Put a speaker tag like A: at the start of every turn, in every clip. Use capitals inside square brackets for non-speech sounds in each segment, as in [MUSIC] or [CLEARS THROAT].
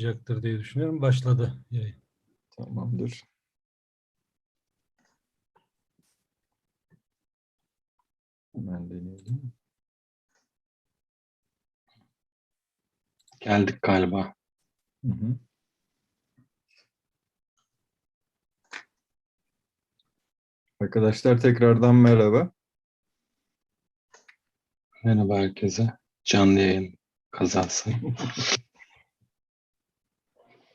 A: başlayacaktır diye düşünüyorum. Başladı yayın.
B: Tamamdır. Hemen deneyelim.
C: Geldik galiba.
B: Hı hı. Arkadaşlar tekrardan merhaba.
C: Merhaba herkese. Canlı yayın kazası. [LAUGHS]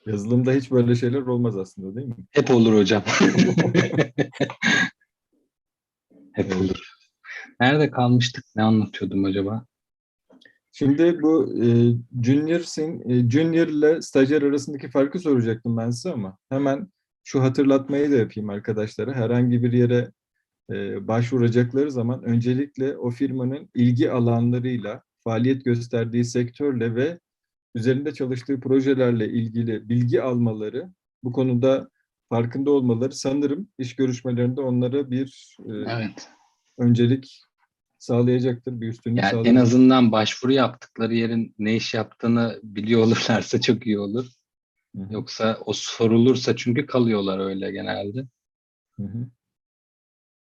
B: Yazılımda hiç böyle şeyler olmaz aslında değil mi?
C: Hep olur hocam. [LAUGHS] Hep olur. Nerede kalmıştık? Ne anlatıyordum acaba?
B: Şimdi bu e, junior, sin- e, junior ile stajyer arasındaki farkı soracaktım ben size ama hemen şu hatırlatmayı da yapayım arkadaşlara. Herhangi bir yere e, başvuracakları zaman öncelikle o firmanın ilgi alanlarıyla, faaliyet gösterdiği sektörle ve üzerinde çalıştığı projelerle ilgili bilgi almaları, bu konuda farkında olmaları sanırım iş görüşmelerinde onlara bir e,
C: Evet.
B: öncelik sağlayacaktır, bir üstünlük
C: Yani en
B: sağlayacaktır.
C: azından başvuru yaptıkları yerin ne iş yaptığını biliyor olurlarsa çok iyi olur.
B: Hı hı.
C: Yoksa o sorulursa çünkü kalıyorlar öyle genelde.
B: Hı hı.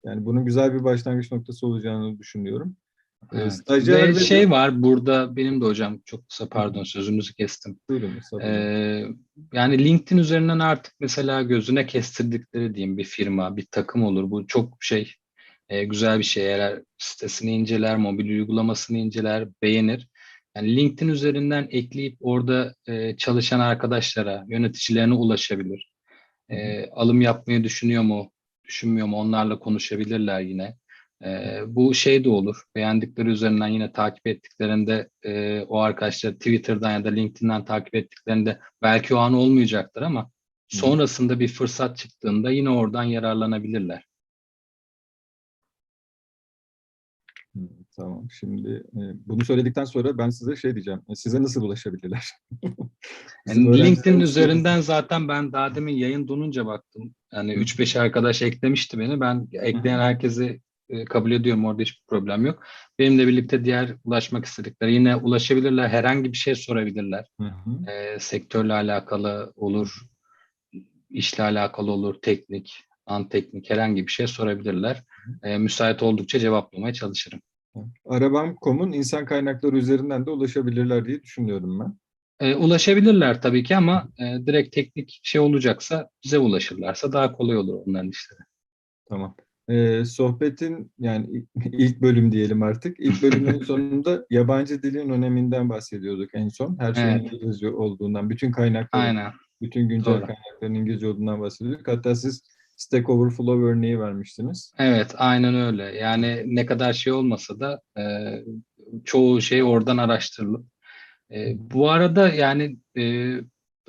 B: Yani bunun güzel bir başlangıç noktası olacağını düşünüyorum. Ee,
C: Evet.
B: stajyer
C: Ve
B: ve-
C: şey var burada benim de hocam çok kısa pardon sözünüzü kestim.
B: Buyurun.
C: Ee, yani LinkedIn üzerinden artık mesela gözüne kestirdikleri diyeyim bir firma, bir takım olur. Bu çok şey e, güzel bir şey. Eğer sitesini inceler, mobil uygulamasını inceler, beğenir. Yani LinkedIn üzerinden ekleyip orada e, çalışan arkadaşlara, yöneticilerine ulaşabilir. E, alım yapmayı düşünüyor mu, düşünmüyor mu onlarla konuşabilirler yine. E, bu şey de olur. Beğendikleri üzerinden yine takip ettiklerinde e, o arkadaşlar Twitter'dan ya da LinkedIn'den takip ettiklerinde belki o an olmayacaktır ama sonrasında bir fırsat çıktığında yine oradan yararlanabilirler.
B: Tamam. Şimdi e, bunu söyledikten sonra ben size şey diyeceğim. E, Size nasıl ulaşabilirler? [LAUGHS]
C: Yani LinkedIn üzerinden zaten ben daha demin yayın donunca baktım. Yani
B: Hı.
C: 3-5 arkadaş eklemişti beni. Ben ekleyen herkesi kabul ediyorum. Orada hiçbir problem yok. Benimle birlikte diğer ulaşmak istedikleri yine ulaşabilirler. Herhangi bir şey sorabilirler.
B: Hı hı.
C: E, sektörle alakalı olur, işle alakalı olur, teknik, non teknik herhangi bir şey sorabilirler. E, müsait oldukça cevaplamaya çalışırım.
B: Arabam.com'un insan kaynakları üzerinden de ulaşabilirler diye düşünüyorum ben.
C: E, ulaşabilirler tabii ki ama e, direkt teknik şey olacaksa bize ulaşırlarsa daha kolay olur onların işleri.
B: Tamam. Ee, sohbetin yani [LAUGHS] ilk bölüm diyelim artık. İlk bölümün [LAUGHS] sonunda yabancı dilin öneminden bahsediyorduk en son. Her şeyin
C: Evet.
B: İngilizce olduğundan, bütün kaynakların,
C: Aynen.
B: bütün güncel
C: Doğru.
B: kaynakların İngilizce olduğundan bahsediyorduk. Hatta siz Stack Overflow örneği vermiştiniz.
C: Evet, aynen öyle. Yani ne kadar şey olmasa da e, çoğu şey oradan araştırılıp. E, bu arada yani e,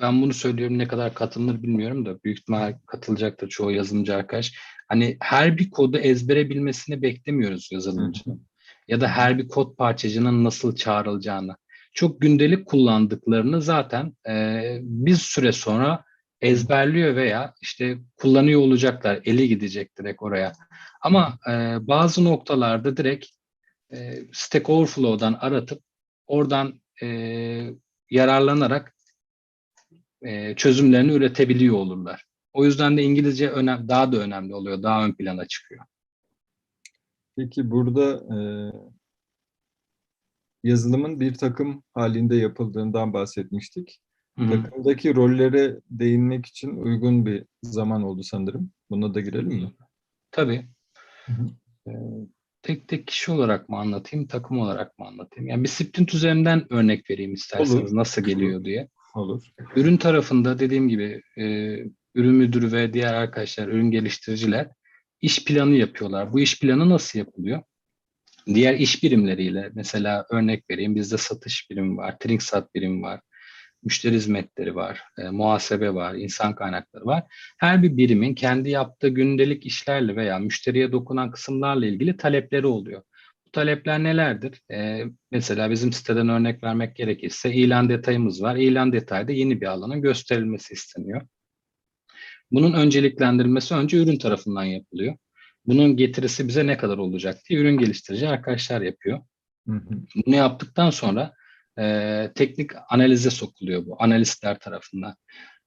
C: ben bunu söylüyorum ne kadar katılır bilmiyorum da büyük ihtimal katılacaktır çoğu yazılımcı arkadaş. Hani her bir kodu ezbere bilmesini beklemiyoruz yazılımcının. Ya da her bir kod parçacığının nasıl çağrılacağını. Çok gündelik kullandıklarını zaten e, bir süre sonra ezberliyor veya işte kullanıyor olacaklar. Eli gidecek direkt oraya. Ama e, bazı noktalarda direkt e, Stack Overflow'dan aratıp oradan e, yararlanarak e, çözümlerini üretebiliyor olurlar. O yüzden de İngilizce önem, daha da önemli oluyor. Daha ön plana çıkıyor.
B: Peki burada e, yazılımın bir takım halinde yapıldığından bahsetmiştik.
C: Hı hı.
B: Takımdaki rollere değinmek için uygun bir zaman oldu sanırım. Buna da girelim mi?
C: Tabii. Ee, tek tek kişi olarak mı anlatayım, takım olarak mı anlatayım? Yani bir sprint üzerinden örnek vereyim isterseniz
B: Olur.
C: nasıl geliyor diye.
B: Olur.
C: Ürün tarafında dediğim gibi e, ürün müdürü ve diğer arkadaşlar, ürün geliştiriciler iş planı yapıyorlar. Bu iş planı nasıl yapılıyor? Diğer iş birimleriyle mesela örnek vereyim bizde satış birimi var, Trinksat birimi var, müşteri hizmetleri var, e, muhasebe var, insan kaynakları var. Her bir birimin kendi yaptığı gündelik işlerle veya müşteriye dokunan kısımlarla ilgili talepleri oluyor. Bu talepler nelerdir? E, mesela bizim siteden örnek vermek gerekirse ilan detayımız var. İlan detayda yeni bir alanın gösterilmesi isteniyor. Bunun önceliklendirilmesi önce ürün tarafından yapılıyor. Bunun getirisi bize ne kadar olacak diye ürün geliştirici arkadaşlar yapıyor.
B: Hı hı.
C: Bunu yaptıktan sonra e, teknik analize sokuluyor bu analistler tarafından.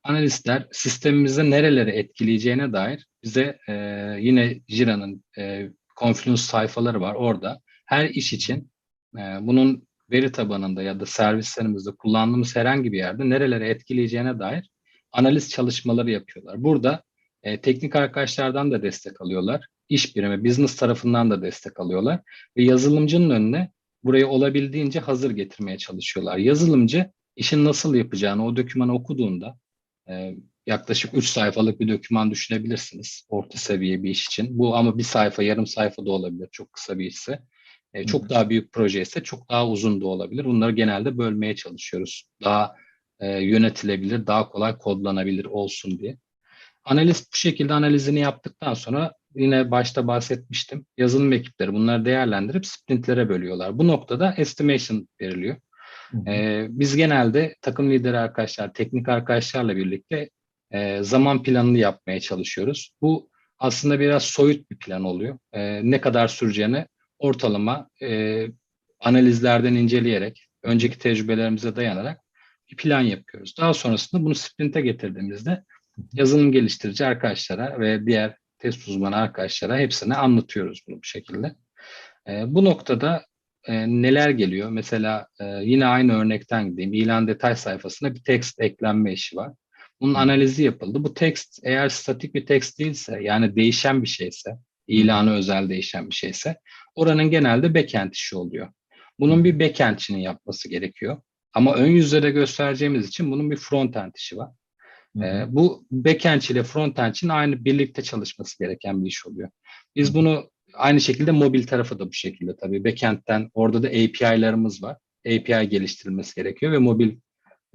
C: Analistler sistemimize nereleri etkileyeceğine dair bize e, yine Jira'nın e, Confluence sayfaları var orada. Her iş için e, bunun veri tabanında ya da servislerimizde kullandığımız herhangi bir yerde nerelere etkileyeceğine dair analiz çalışmaları yapıyorlar. Burada e, teknik arkadaşlardan da destek alıyorlar. İş birimi, business tarafından da destek alıyorlar. Ve yazılımcının önüne burayı olabildiğince hazır getirmeye çalışıyorlar. Yazılımcı işin nasıl yapacağını o dokümanı okuduğunda e, yaklaşık 3 sayfalık bir doküman düşünebilirsiniz orta seviye bir iş için. Bu ama bir sayfa, yarım sayfa da olabilir çok kısa bir işse. E, çok daha büyük proje ise çok daha uzun da olabilir. Bunları genelde bölmeye çalışıyoruz. Daha e, yönetilebilir, daha kolay kodlanabilir olsun diye. Analist bu şekilde analizini yaptıktan sonra yine başta bahsetmiştim. Yazılım ekipleri bunları değerlendirip sprintlere bölüyorlar. Bu noktada estimation veriliyor.
B: Hı hı.
C: Ee, biz genelde takım lideri arkadaşlar, teknik arkadaşlarla birlikte e, zaman planını yapmaya çalışıyoruz. Bu aslında biraz soyut bir plan oluyor. E, ne kadar süreceğini ortalama e, analizlerden inceleyerek, önceki tecrübelerimize dayanarak bir plan yapıyoruz. Daha sonrasında bunu sprinte getirdiğimizde yazılım geliştirici arkadaşlara ve diğer test uzmanı arkadaşlara hepsine anlatıyoruz bunu bu şekilde. E, bu noktada e, neler geliyor? Mesela e, yine aynı örnekten gideyim. İlan detay sayfasına bir text eklenme işi var. Bunun analizi yapıldı. Bu text eğer statik bir text değilse yani değişen bir şeyse, ilanı özel değişen bir şeyse oranın genelde backend işi oluyor. Bunun bir backendçinin yapması gerekiyor. Ama ön yüzde de göstereceğimiz için bunun bir frontend işi var. Ee, bu backend ile frontend'in aynı birlikte çalışması gereken bir iş oluyor. Biz bunu aynı şekilde mobil tarafı da bu şekilde tabii. Backend'den orada da API'larımız var. API geliştirilmesi gerekiyor ve mobil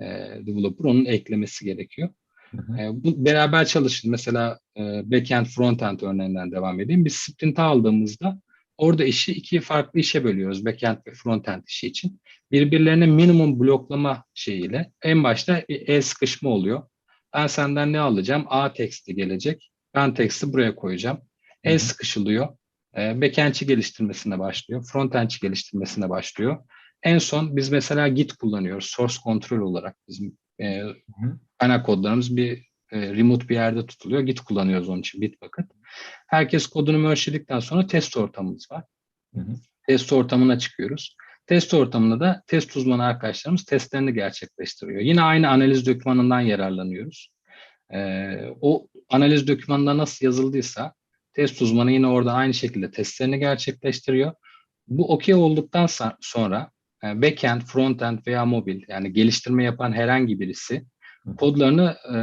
C: e, developer onun eklemesi gerekiyor.
B: Hı hı.
C: E, bu beraber çalışın. Mesela e, backend frontend örneğinden devam edeyim. Biz sprint'e aldığımızda orada işi iki farklı işe bölüyoruz. Backend ve frontend işi için. Birbirlerine minimum bloklama şeyiyle en başta bir el sıkışma oluyor. Ben senden ne alacağım? A teksti gelecek. Ben teksti buraya koyacağım. El sıkışılıyor. E, backendçi geliştirmesine başlıyor. Frontendçi geliştirmesine başlıyor. En son biz mesela Git kullanıyoruz. Source control olarak bizim e, kaynak kodlarımız bir e, remote bir yerde tutuluyor. Git kullanıyoruz onun için Bitbucket. Herkes kodunu merge'ledikten sonra test ortamımız var.
B: Hı hı.
C: Test ortamına çıkıyoruz. Test ortamında da test uzmanı arkadaşlarımız testlerini gerçekleştiriyor. Yine aynı analiz dokümanından yararlanıyoruz. Ee, o analiz dokümanında nasıl yazıldıysa test uzmanı yine orada aynı şekilde testlerini gerçekleştiriyor. Bu okey olduktan sonra e, backend, frontend veya mobil yani geliştirme yapan herhangi birisi kodlarını e,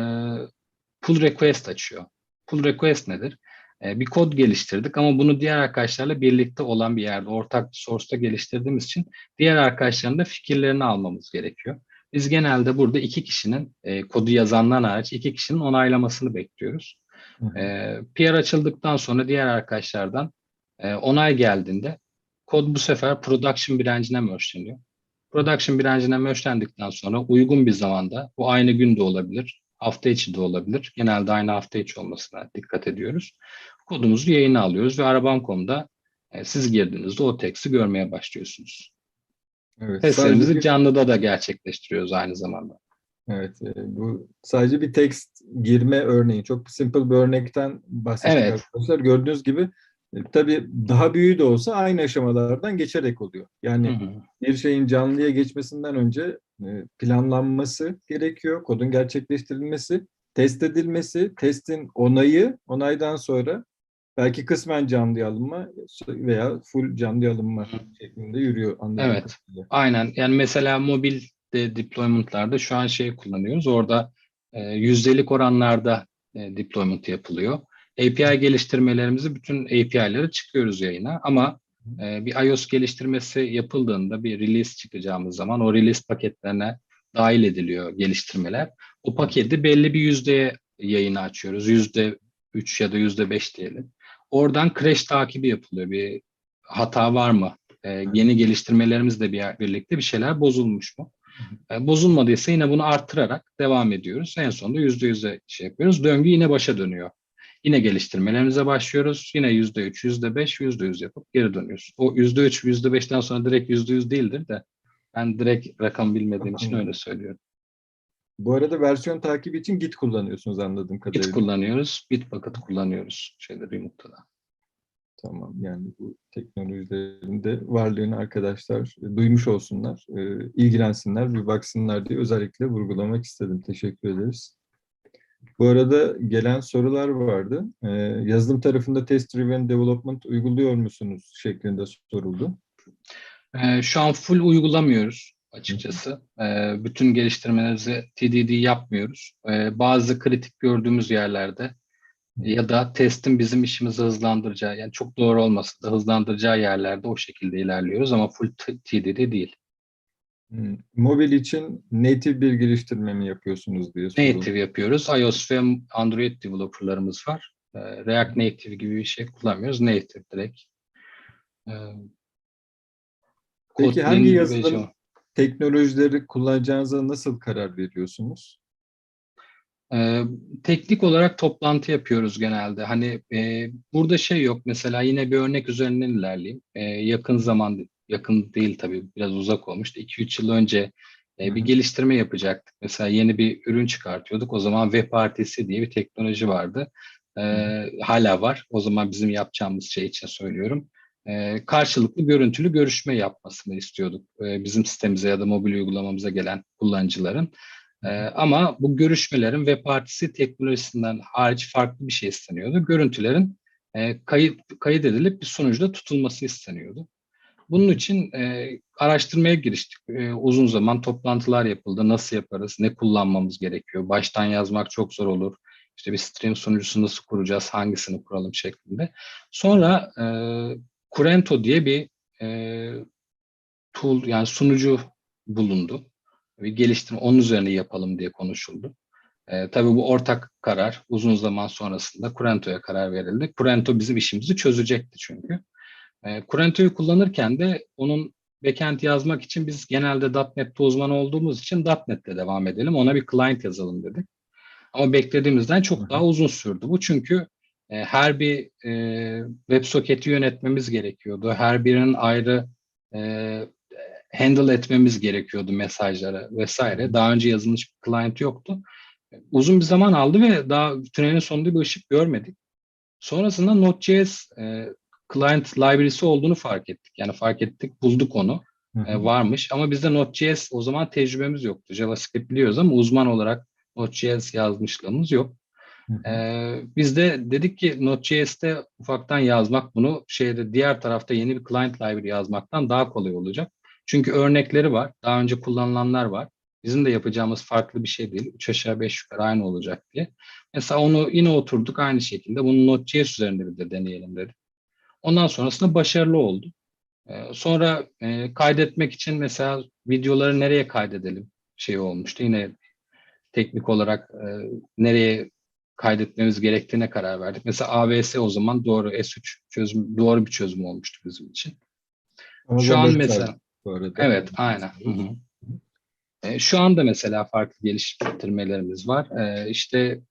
C: pull request açıyor. Pull request nedir? E, bir kod geliştirdik ama bunu diğer arkadaşlarla birlikte olan bir yerde, ortak bir source'ta geliştirdiğimiz için diğer arkadaşların da fikirlerini almamız gerekiyor. Biz genelde burada iki kişinin, e, kodu yazandan hariç iki kişinin onaylamasını bekliyoruz.
B: Hı hı.
C: E, PR açıldıktan sonra diğer arkadaşlardan e, onay geldiğinde kod bu sefer production branch'ine merge'leniyor. Production branch'ine merge'lendikten sonra uygun bir zamanda, bu aynı gün de olabilir, hafta içi de olabilir. Genelde aynı hafta içi olmasına dikkat ediyoruz. Kodumuzu yayına alıyoruz ve Arabam.com'da e, siz girdiğinizde o teksti görmeye başlıyorsunuz.
B: Evet.
C: Testlerimizi
B: sadece
C: canlıda da gerçekleştiriyoruz aynı zamanda.
B: Evet, e, bu sadece bir text girme örneği. Çok simple bir örnekten bahsettik
C: Evet.
B: arkadaşlar. Gördüğünüz gibi tabii daha büyüğü de olsa aynı aşamalardan geçerek oluyor. Yani
C: Hı hı.
B: bir şeyin canlıya geçmesinden önce e, planlanması gerekiyor, kodun gerçekleştirilmesi, test edilmesi, testin onayı, onaydan sonra belki kısmen canlıya alınma veya full canlıya alınma şeklinde yürüyor anladığım
C: Evet.
B: kadarıyla.
C: Aynen. Yani mesela mobil de deployment'larda şu an şey kullanıyoruz. Orada e, yüzdelik oranlarda e, deployment yapılıyor. API geliştirmelerimizi bütün API'leri çıkıyoruz yayına ama e, bir iOS geliştirmesi yapıldığında bir release çıkacağımız zaman o release paketlerine dahil ediliyor geliştirmeler. O paketi belli bir yüzdeye yayını açıyoruz. Yüzde 3 ya da yüzde 5 diyelim. Oradan crash takibi yapılıyor. Bir hata var mı? E, yeni geliştirmelerimizle bir, birlikte bir şeyler bozulmuş mu? E, bozulmadıysa yine bunu arttırarak devam ediyoruz. En sonunda yüzde yüze şey yapıyoruz. Döngü yine başa dönüyor. Yine geliştirmelerimize başlıyoruz. Yine yüzde üç, yüzde beş, yüzde yüz yapıp geri dönüyoruz. O yüzde üç, yüzde beşten sonra direkt yüzde yüz değildir de Ben direkt rakam bilmediğim için öyle söylüyorum.
B: Bu arada versiyon takibi için Git kullanıyorsunuz anladığım kadarıyla.
C: Bit kullanıyoruz, Bitbucket kullanıyoruz şeyde remote'da da.
B: Tamam yani bu teknolojilerin de varlığını arkadaşlar e, duymuş olsunlar, e, ilgilensinler, bir baksınlar diye özellikle vurgulamak istedim. Teşekkür ederiz. Bu arada gelen sorular vardı. E, yazılım tarafında test driven development uyguluyor musunuz şeklinde soruldu.
C: Ee, şu an full uygulamıyoruz açıkçası. Ee, bütün geliştirmelerimizi TDD yapmıyoruz. Ee, bazı kritik gördüğümüz yerlerde ya da testin bizim işimizi hızlandıracağı, yani çok doğru olmasa da hızlandıracağı yerlerde o şekilde ilerliyoruz ama full TDD değil.
B: Hmm, Mobil için native bir geliştirme mi yapıyorsunuz diye soruldu.
C: Native yapıyoruz. iOS ve Android developerlarımız var. Ee, React Native gibi bir şey kullanmıyoruz. Native direkt. Ee,
B: Peki
C: Kotlin
B: hangi yazılım
C: Java.
B: teknolojileri kullanacağınıza nasıl karar veriyorsunuz?
C: Ee, teknik olarak toplantı yapıyoruz genelde. Hani e, burada şey yok. Mesela yine bir örnek üzerinden ilerleyeyim. Ee, yakın zaman, yakın değil tabii biraz uzak olmuştu. 2-3 yıl önce e, bir geliştirme yapacaktık. Mesela yeni bir ürün çıkartıyorduk. O zaman WebRTC diye bir teknoloji vardı. Ee, hala var. O zaman bizim yapacağımız şey için söylüyorum. Ee, karşılıklı görüntülü görüşme yapmasını istiyorduk. Ee, bizim sitemize ya da mobil uygulamamıza gelen kullanıcıların. Ee, ama bu görüşmelerin web partisi teknolojisinden hariç farklı bir şey isteniyordu. Görüntülerin e, kayıt, kayıt edilip bir sonuçta tutulması isteniyordu. Bunun için e, araştırmaya giriştik. E, uzun zaman toplantılar yapıldı. Nasıl yaparız, ne kullanmamız gerekiyor? Baştan yazmak çok zor olur. İşte bir stream sunucusu nasıl kuracağız, hangisini kuralım şeklinde. Sonra e, Kurento diye bir e, tool yani sunucu bulundu bir geliştirme onun üzerine yapalım diye konuşuldu. E, tabii bu ortak karar uzun zaman sonrasında Kurento'ya karar verildi. Kurento bizim işimizi çözecekti çünkü. E, Kurento'yu kullanırken de onun backend yazmak için biz genelde .NET'te uzman olduğumuz için .NET'te devam edelim. Ona bir client yazalım dedik. Ama beklediğimizden çok daha uzun sürdü bu. Çünkü e, her bir e, WebSocket'i yönetmemiz gerekiyordu. Her birinin ayrı e, handle etmemiz gerekiyordu mesajları vesaire. Daha önce yazılmış bir client yoktu. Uzun bir zaman aldı ve daha tünelin sonunda bir ışık görmedik. Sonrasında Node.js e, client library'si olduğunu fark ettik. Yani fark ettik, bulduk onu.
B: Hı
C: E, varmış ama bizde Node.js o zaman tecrübemiz yoktu. JavaScript biliyoruz ama uzman olarak Node.js yazmışlığımız yok.
B: Hı.
C: Ee, biz de dedik ki Node.js'te ufaktan yazmak bunu şeyde diğer tarafta yeni bir client library yazmaktan daha kolay olacak. Çünkü örnekleri var. Daha önce kullanılanlar var. Bizim de yapacağımız farklı bir şey değil. Üç aşağı beş yukarı aynı olacak diye. Mesela onu yine oturduk aynı şekilde. Bunu Node.js üzerinde bir de deneyelim dedik. Ondan sonrasında başarılı oldu. Ee, sonra e, kaydetmek için mesela videoları nereye kaydedelim şey olmuştu. Yine teknik olarak e, nereye kaydetmemiz gerektiğine karar verdik. Mesela AWS o zaman doğru S3 çözüm doğru bir çözüm olmuştu bizim için.
B: Ama
C: Şu an mesela evet aynen. Hı hı. E, şu anda mesela farklı geliştirmelerimiz var. E, işte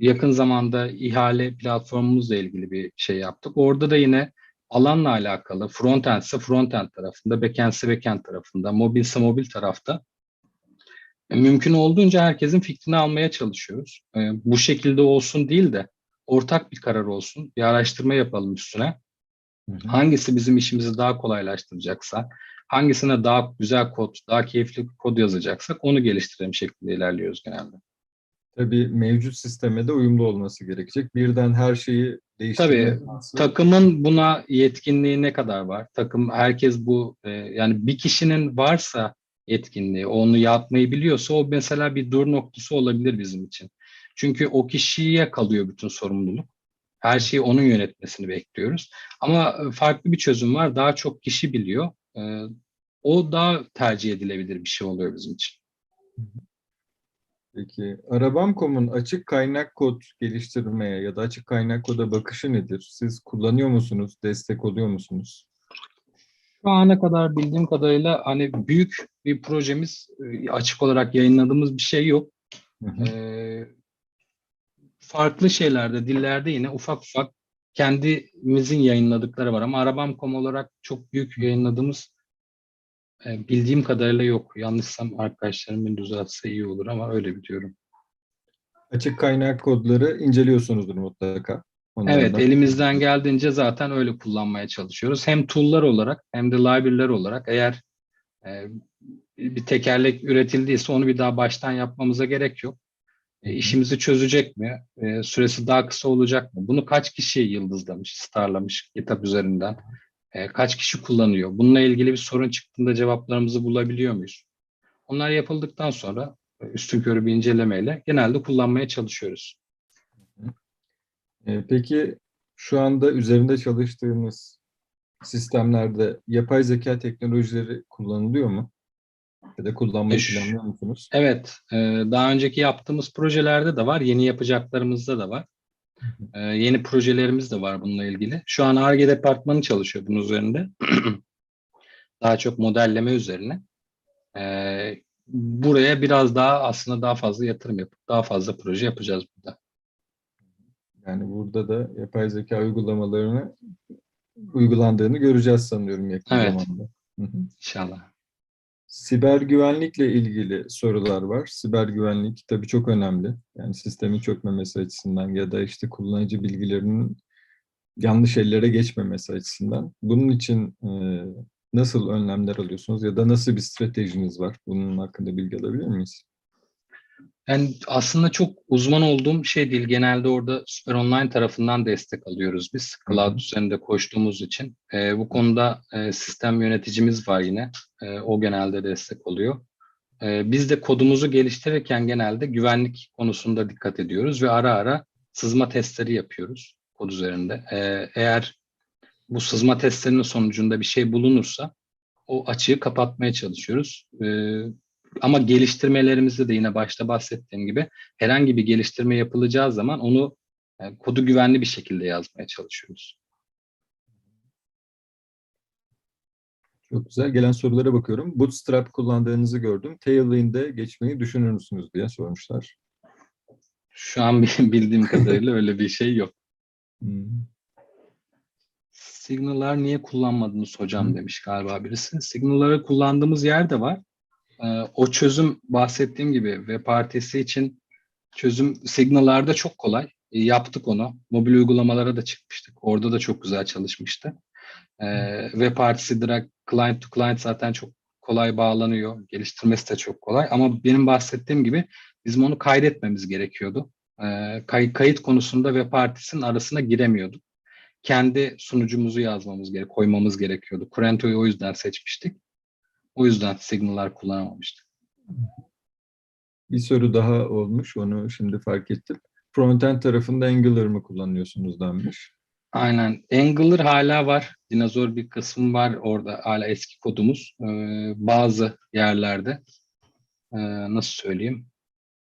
C: yakın zamanda ihale platformumuzla ilgili bir şey yaptık. Orada da yine alanla alakalı frontend ise frontend tarafında, backend ise backend tarafında, mobil ise mobil tarafta e, mümkün olduğunca herkesin fikrini almaya çalışıyoruz. E, bu şekilde olsun değil de ortak bir karar olsun. Bir araştırma yapalım üstüne.
B: Hı hı.
C: Hangisi bizim işimizi daha kolaylaştıracaksa, hangisine daha güzel kod, daha keyifli kod yazacaksak onu geliştirelim şeklinde ilerliyoruz genelde.
B: Tabii mevcut sisteme de uyumlu olması gerekecek. Birden her şeyi değiştirmek.
C: Takımın buna yetkinliği ne kadar var? Takım herkes bu e, yani bir kişinin varsa yetkinliği, onu yapmayı biliyorsa o mesela bir dur noktası olabilir bizim için. Çünkü o kişiye kalıyor bütün sorumluluk. Her şeyi onun yönetmesini bekliyoruz. Ama e, farklı bir çözüm var. Daha çok kişi biliyor. E, o daha tercih edilebilir bir şey oluyor bizim için.
B: Peki Arabam.com'un açık kaynak kod geliştirmeye ya da açık kaynak koda bakışı nedir? Siz kullanıyor musunuz? Destek oluyor musunuz?
C: Şu ana kadar bildiğim kadarıyla hani büyük bir projemiz e, açık olarak yayınladığımız bir şey yok.
B: Hı hı.
C: Ee, farklı şeylerde, dillerde yine ufak ufak kendimizin yayınladıkları var ama Arabam.com olarak çok büyük yayınladığımız bildiğim kadarıyla yok. Yanlışsam arkadaşlarım beni düzeltse iyi olur ama öyle biliyorum.
B: Açık kaynak kodları inceliyorsunuzdur mutlaka. Onlardan.
C: Evet, elimizden geldiğince zaten öyle kullanmaya çalışıyoruz. Hem tool'lar olarak hem de library'ler olarak eğer e, bir tekerlek üretildiyse onu bir daha baştan yapmamıza gerek yok. E, işimizi çözecek mi? E, süresi daha kısa olacak mı? Bunu kaç kişi yıldızlamış, starlamış GitHub üzerinden? E, kaç kişi kullanıyor? Bununla ilgili bir sorun çıktığında cevaplarımızı bulabiliyor muyuz? Onlar yapıldıktan sonra e, üstünkörü bir incelemeyle genelde kullanmaya çalışıyoruz.
B: Ee, Peki şu anda üzerinde çalıştığımız sistemlerde yapay zeka teknolojileri kullanılıyor mu? Ya da kullanmayı
C: Eş-
B: planlıyor musunuz?
C: Evet, e, daha önceki yaptığımız projelerde de var, yeni yapacaklarımızda da var. E, Yeni projelerimiz de var bununla ilgili. Şu an Ar-Ge departmanı çalışıyor bunun üzerinde. [CLEARS THROAT] Daha çok modelleme üzerine. E, Buraya biraz daha aslında daha fazla yatırım yapıp daha fazla proje yapacağız burada.
B: Yani burada da yapay zeka uygulamalarını uygulandığını göreceğiz sanıyorum yakın
C: Evet.
B: zamanda. Hı hı.
C: İnşallah.
B: Siber güvenlikle ilgili sorular var. Siber güvenlik tabii çok önemli. Yani sistemin çökmemesi açısından ya da işte kullanıcı bilgilerinin yanlış ellere geçmemesi açısından. Bunun için e, nasıl önlemler alıyorsunuz ya da nasıl bir stratejiniz var? Bunun hakkında bilgi alabilir miyiz?
C: Yani aslında çok uzman olduğum şey değil. Genelde orada Süper Online tarafından destek alıyoruz biz. Cloud üzerinde koştuğumuz için. Ee, bu konuda e, sistem yöneticimiz var yine. E, o genelde destek oluyor. E, biz de kodumuzu geliştirirken genelde güvenlik konusunda dikkat ediyoruz ve ara ara sızma testleri yapıyoruz kod üzerinde. E, eğer bu sızma testlerinin sonucunda bir şey bulunursa o açığı kapatmaya çalışıyoruz. E, ama geliştirmelerimizde de yine başta bahsettiğim gibi herhangi bir geliştirme yapılacağı zaman onu e, kodu güvenli bir şekilde yazmaya çalışıyoruz.
B: Çok güzel. Gelen sorulara bakıyorum. Bootstrap kullandığınızı gördüm. Tailwind'e geçmeyi düşünür müsünüz diye sormuşlar.
C: Şu an [LAUGHS] bildiğim kadarıyla öyle bir şey yok.
B: Hmm.
C: Signal'lar niye kullanmadınız hocam demiş galiba birisi. Signal'ları kullandığımız yer de var. Ee, o çözüm bahsettiğim gibi web partisi için çözüm Signal'larda çok kolay. E, yaptık onu. Mobil uygulamalara da çıkmıştık. Orada da çok güzel çalışmıştı. Ee, web partisi direkt client to client zaten çok kolay bağlanıyor. Geliştirmesi de çok kolay. Ama benim bahsettiğim gibi bizim onu kaydetmemiz gerekiyordu. Ee, kay- kayıt konusunda web partisinin arasına giremiyorduk kendi sunucumuzu yazmamız gerek, koymamız gerekiyordu. Kurento'yu o yüzden seçmiştik. O yüzden Signal'lar kullanamamıştık.
B: Bir soru daha olmuş. Onu şimdi fark ettim. Frontend tarafında Angular mı kullanıyorsunuz denmiş.
C: Aynen. Angular hala var. Dinozor bir kısmı var orada. Hala eski kodumuz. Ee, bazı yerlerde. Ee, nasıl söyleyeyim?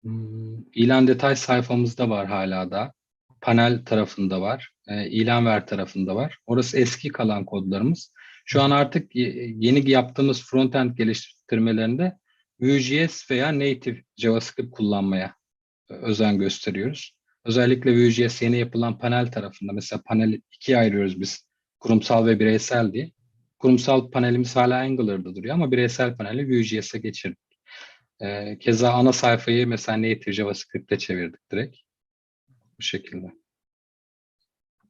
C: Hmm, ilan detay sayfamızda var hala da. Panel tarafında var. Ee, ilan ver tarafında var. Orası eski kalan kodlarımız. Şu an artık ye- yeni yaptığımız frontend geliştirmelerinde Vue.js veya native JavaScript kullanmaya e, özen gösteriyoruz. Özellikle Vue.js yeni yapılan panel tarafında mesela panel ikiye ayırıyoruz biz. Kurumsal ve bireysel diye. Kurumsal panelimiz hala Angular'da duruyor ama bireysel paneli Vue.js'e geçirdik. Ee, keza ana sayfayı mesela native JavaScript'e çevirdik direkt. Bu şekilde.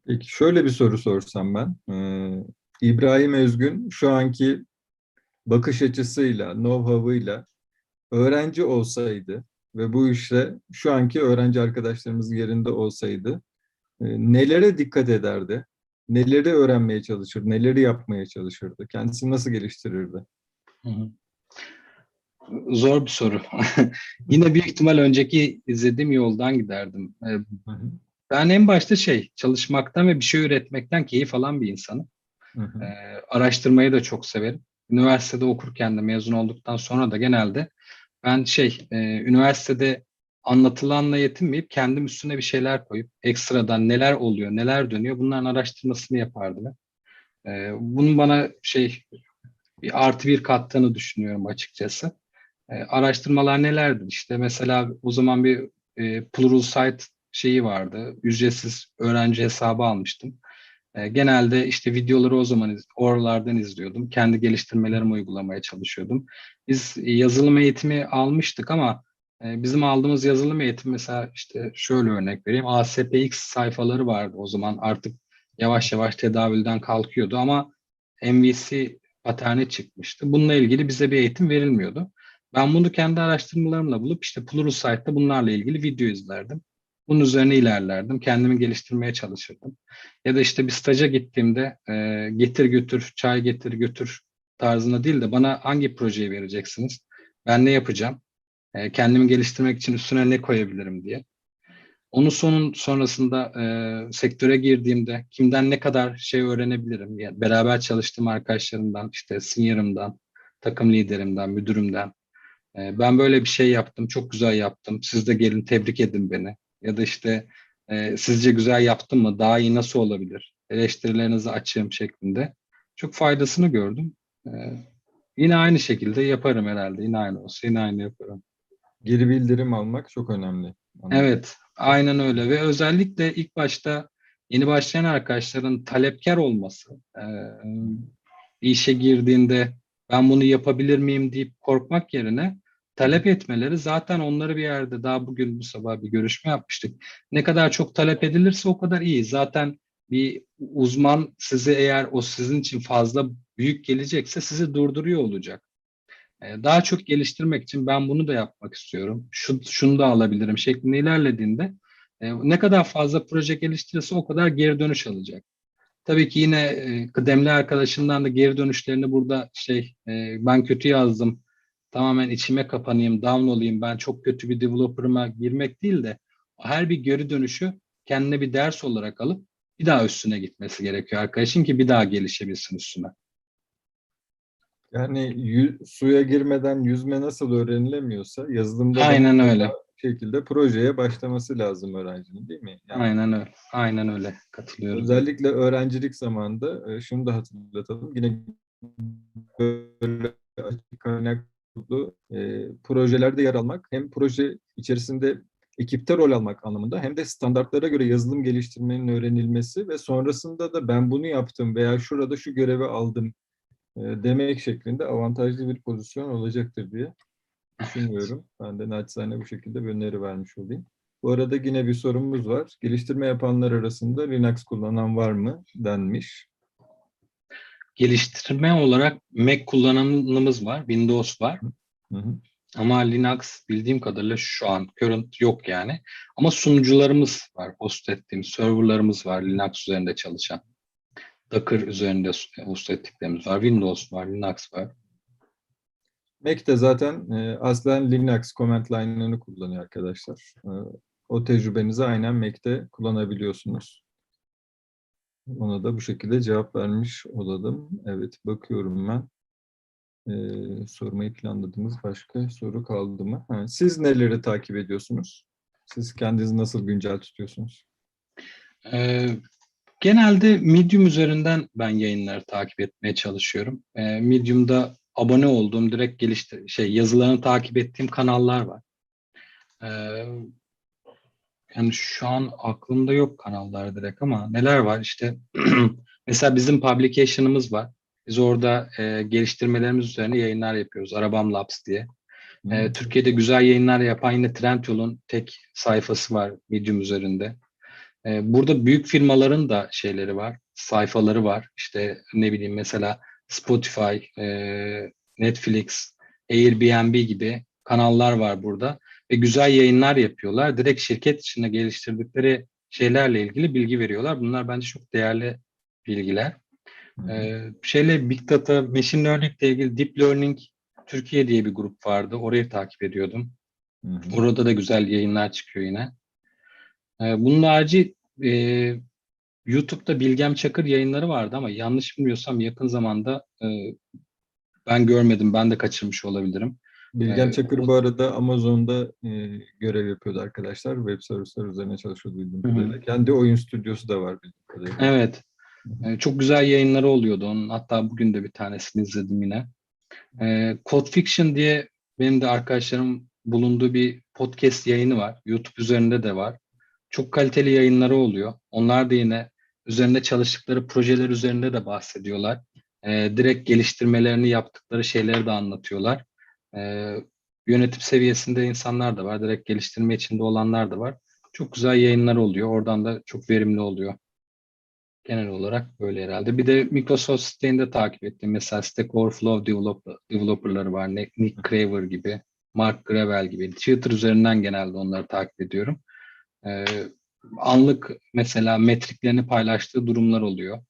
B: Peki şöyle bir soru sorsam ben. Ee, İbrahim Özgün şu anki bakış açısıyla, know-how'ıyla öğrenci olsaydı ve bu işle şu anki öğrenci arkadaşlarımızın yerinde olsaydı e, nelere dikkat ederdi? Neleri öğrenmeye çalışır, neleri yapmaya çalışırdı? Kendisini nasıl geliştirirdi?
C: Hı hı. Zor bir soru. [LAUGHS] Yine büyük ihtimal önceki izlediğim yoldan giderdim.
B: Hı,
C: Ben en başta şey, çalışmaktan ve bir şey üretmekten keyif alan bir insanım.
B: Hı hı,
C: araştırmayı da çok severim. Üniversitede okurken de mezun olduktan sonra da genelde ben şey, üniversitede anlatılanla yetinmeyip kendim üstüne bir şeyler koyup ekstradan neler oluyor, neler dönüyor bunların araştırmasını yapardım. bunun bana şey bir artı bir kattığını düşünüyorum açıkçası. Araştırmalar nelerdir? İşte mesela o zaman bir e, Pluralsight şeyi vardı. Ücretsiz öğrenci hesabı almıştım. E, genelde işte videoları o zaman iz- oralardan izliyordum. Kendi geliştirmelerimi uygulamaya çalışıyordum. Biz yazılım eğitimi almıştık ama e, bizim aldığımız yazılım eğitimi mesela işte şöyle örnek vereyim. ASPX sayfaları vardı o zaman artık yavaş yavaş tedavülden kalkıyordu ama MVC paterni çıkmıştı. Bununla ilgili bize bir eğitim verilmiyordu. Ben bunu kendi araştırmalarımla bulup işte Pluralsight'ta bunlarla ilgili video izlerdim. Bunun üzerine ilerlerdim. Kendimi geliştirmeye çalışırdım. Ya da işte bir staja gittiğimde e, getir götür, çay getir götür tarzında değil de bana hangi projeyi vereceksiniz? Ben ne yapacağım? E, kendimi geliştirmek için üstüne ne koyabilirim diye. Onun sonun sonrasında e, sektöre girdiğimde kimden ne kadar şey öğrenebilirim? Yani beraber çalıştığım arkadaşlarımdan, işte senior'ımdan, takım liderimden, müdürümden. E, ben böyle bir şey yaptım, çok güzel yaptım. Siz de gelin tebrik edin beni. Ya da işte e, sizce güzel yaptım mı? Daha iyi nasıl olabilir? Eleştirilerinizi açığım şeklinde. Çok faydasını gördüm. E, yine aynı şekilde yaparım herhalde. Yine aynı olsa yine aynı yaparım.
B: Geri bildirim almak çok önemli. Anladım.
C: Evet, aynen öyle ve özellikle ilk başta yeni başlayan arkadaşların talepkar olması, e, işe girdiğinde ben bunu yapabilir miyim deyip korkmak yerine talep etmeleri zaten onları bir yerde daha bugün bu sabah bir görüşme yapmıştık. Ne kadar çok talep edilirse o kadar iyi. Zaten bir uzman sizi eğer o sizin için fazla büyük gelecekse sizi durduruyor olacak. E, Daha çok geliştirmek için ben bunu da yapmak istiyorum. Şu, şunu da alabilirim şeklinde ilerlediğinde e, ne kadar fazla proje geliştirirse o kadar geri dönüş alacak. Tabii ki yine e, kıdemli arkadaşından da geri dönüşlerini burada şey e, ben kötü yazdım. Tamamen içime kapanayım, down olayım. Ben çok kötü bir developer'ıma girmek değil de her bir geri dönüşü kendine bir ders olarak alıp bir daha üstüne gitmesi gerekiyor arkadaşın ki bir daha gelişebilsin üstüne.
B: Yani suya girmeden yüzme nasıl öğrenilemiyorsa yazılımda da
C: Aynen öyle.
B: şekilde projeye başlaması lazım öğrencinin değil mi? Yani
C: Aynen öyle. Aynen öyle. Katılıyorum.
B: özellikle öğrencilik zamanında e, şunu da hatırlatalım. Yine böyle açık kaynaklı e, projelerde yer almak hem proje içerisinde ekipte rol almak anlamında hem de standartlara göre yazılım geliştirmenin öğrenilmesi ve sonrasında da ben bunu yaptım veya şurada şu görevi aldım e, demek şeklinde avantajlı bir pozisyon olacaktır diye düşünüyorum. Ben de naçizane bu şekilde bir öneri vermiş olayım. Bu arada yine bir sorumuz var. Geliştirme yapanlar arasında Linux kullanan var mı denmiş.
C: Geliştirme olarak Mac kullananımız var, Windows var.
B: Hı hı.
C: Ama Linux bildiğim kadarıyla şu an current yok yani. Ama sunucularımız var, host ettiğimiz serverlarımız var Linux üzerinde çalışan. Docker üzerinde host ettiklerimiz var, Windows var, Linux var.
B: Mac'te zaten e, aslen Linux command line'ını kullanıyor arkadaşlar. E, o tecrübenizi aynen Mac'te kullanabiliyorsunuz. Ona da bu şekilde cevap vermiş olalım. Evet, bakıyorum ben. E, sormayı planladığımız başka soru kaldı mı? Ha, siz neleri takip ediyorsunuz? Siz kendinizi nasıl güncel tutuyorsunuz?
C: Ee, genelde Medium üzerinden ben yayınları takip etmeye çalışıyorum. Ee, Medium'da abone olduğum, direkt geliştir şey yazılarını takip ettiğim kanallar var. Ee, yani şu an aklımda yok kanallar direkt ama neler var işte [CLEARS THROAT] mesela bizim publication'ımız var. Biz orada e, geliştirmelerimiz üzerine yayınlar yapıyoruz. Arabam Labs diye. E, Türkiye'de güzel yayınlar yapan yine Trendyol'un tek sayfası var Medium üzerinde. E, burada büyük firmaların da şeyleri var, sayfaları var. İşte ne bileyim mesela Spotify, e, Netflix, Airbnb gibi kanallar var burada ve güzel yayınlar yapıyorlar. Direkt şirket içinde geliştirdikleri şeylerle ilgili bilgi veriyorlar. Bunlar bence çok değerli bilgiler. Ee, şeyle Big Data, Machine Learning ile ilgili Deep Learning Türkiye diye bir grup vardı. Orayı takip ediyordum.
B: Hı hı.
C: Orada da güzel yayınlar çıkıyor yine. Ee, bunun harici e, YouTube'da Bilgem Çakır yayınları vardı ama yanlış bilmiyorsam yakın zamanda e, ben görmedim. Ben de kaçırmış olabilirim.
B: Bilgen
C: Ee,
B: Çakır bu arada Amazon'da e, görev yapıyordu arkadaşlar. Web servisler üzerine çalışıyordu bildiğim kadarıyla. Kendi oyun stüdyosu da var bildiğim kadarıyla.
C: Evet. Ee, Çok güzel yayınları oluyordu onun. Hatta bugün de bir tanesini izledim yine. Ee, Code Fiction diye benim de arkadaşlarım bulunduğu bir podcast yayını var. YouTube üzerinde de var. Çok kaliteli yayınları oluyor. Onlar da yine üzerinde çalıştıkları projeler üzerinde de bahsediyorlar. E, direkt geliştirmelerini yaptıkları şeyleri de anlatıyorlar. E, yönetim seviyesinde insanlar da var. Direkt geliştirme içinde olanlar da var. Çok güzel yayınlar oluyor. Oradan da çok verimli oluyor. Genel olarak böyle herhalde. Bir de Microsoft sitelerini de takip ettim. Mesela Stack Overflow developer, developerları var. Nick Craver gibi, Mark Gravel gibi. Twitter üzerinden genelde onları takip ediyorum. Ee, anlık mesela metriklerini paylaştığı durumlar oluyor.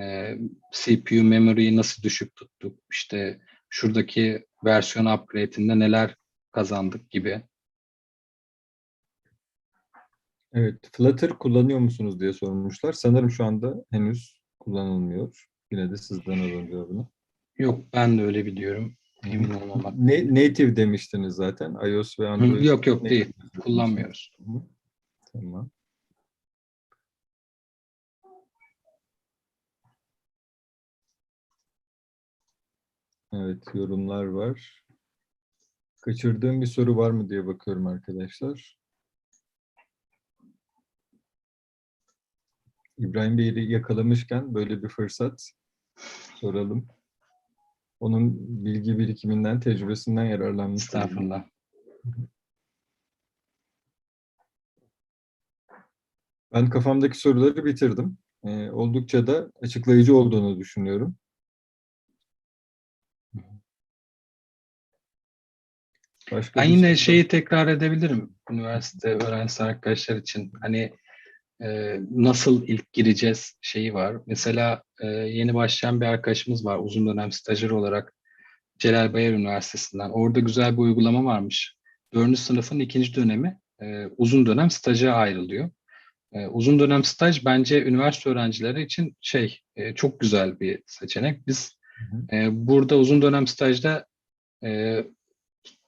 C: Ee, CPU memory'yi nasıl düşük tuttuk, işte şuradaki versiyon upgrade'inde neler kazandık gibi.
B: Evet, Flutter kullanıyor musunuz diye sormuşlar. Sanırım şu anda henüz kullanılmıyor. Yine de sizden alalım cevabını.
C: Yok ben de öyle biliyorum. Emin olmamak.
B: Ne, native demiştiniz zaten. iOS ve Android.
C: Yok yok
B: native
C: değil. Kullanmıyoruz.
B: Tamam. Evet, yorumlar var. Kaçırdığım bir soru var mı diye bakıyorum arkadaşlar. İbrahim Bey'i yakalamışken böyle bir fırsat soralım. Onun bilgi birikiminden, tecrübesinden yararlanmış.
C: Estağfurullah.
B: Ben kafamdaki soruları bitirdim. Ee, oldukça da açıklayıcı olduğunu düşünüyorum. Başka
C: Ben yine
B: soru-
C: şeyi tekrar edebilirim üniversite öğrencisi arkadaşlar için. Hani e, nasıl ilk gireceğiz şeyi var. Mesela e, yeni başlayan bir arkadaşımız var uzun dönem stajyer olarak Celal Bayar Üniversitesi'nden. Orada güzel bir uygulama varmış. Dördüncü sınıfın ikinci dönemi e, uzun dönem staja ayrılıyor. E, uzun dönem staj bence üniversite öğrencileri için şey e, çok güzel bir seçenek. Biz e, burada uzun dönem stajda e,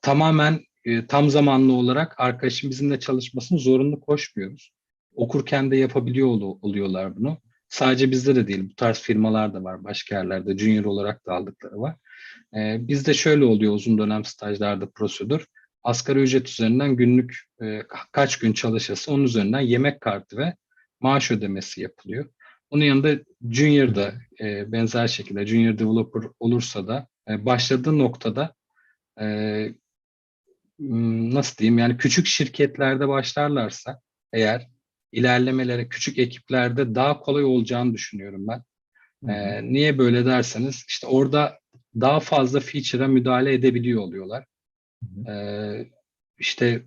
C: tamamen e, tam zamanlı olarak arkadaşım bizimle çalışmasını zorunlu koşmuyoruz. Okurken de yapabiliyor olu- oluyorlar bunu. Sadece bizde de değil, bu tarz firmalar da var. Başka yerlerde junior olarak da aldıkları var. E, bizde şöyle oluyor uzun dönem stajlarda prosedür. Asgari ücret üzerinden günlük e, ka- kaç gün çalışırsa onun üzerinden yemek kartı ve maaş ödemesi yapılıyor. Onun yanında junior da e, benzer şekilde junior developer olursa da e, başladığı noktada e, nasıl diyeyim yani küçük şirketlerde başlarlarsa eğer ilerlemeleri küçük ekiplerde daha kolay olacağını düşünüyorum ben. Ee, niye böyle derseniz işte orada daha fazla feature'a müdahale edebiliyor oluyorlar. Ee, işte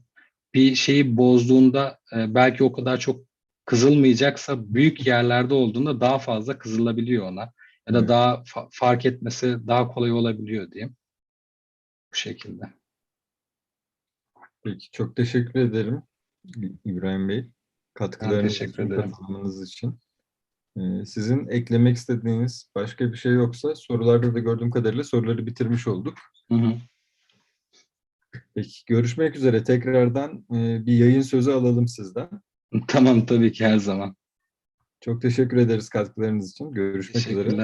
C: bir şeyi bozduğunda e, belki o kadar çok kızılmayacaksa büyük yerlerde olduğunda daha fazla kızılabiliyor ona. Ya da
B: Evet.
C: daha fa- fark etmesi daha kolay olabiliyor diyeyim. Bu şekilde.
B: Peki, çok teşekkür ederim İbrahim Bey. Katkılarınız
C: teşekkür
B: için,
C: ederim.
B: katılımınız için. Ee, Sizin eklemek istediğiniz başka bir şey yoksa sorularda da gördüğüm kadarıyla soruları bitirmiş olduk.
C: Hı hı.
B: Peki, görüşmek üzere. Tekrardan e, bir yayın sözü alalım sizden.
C: Tamam tabii ki her zaman.
B: Çok teşekkür ederiz katkılarınız için. Görüşmek üzere.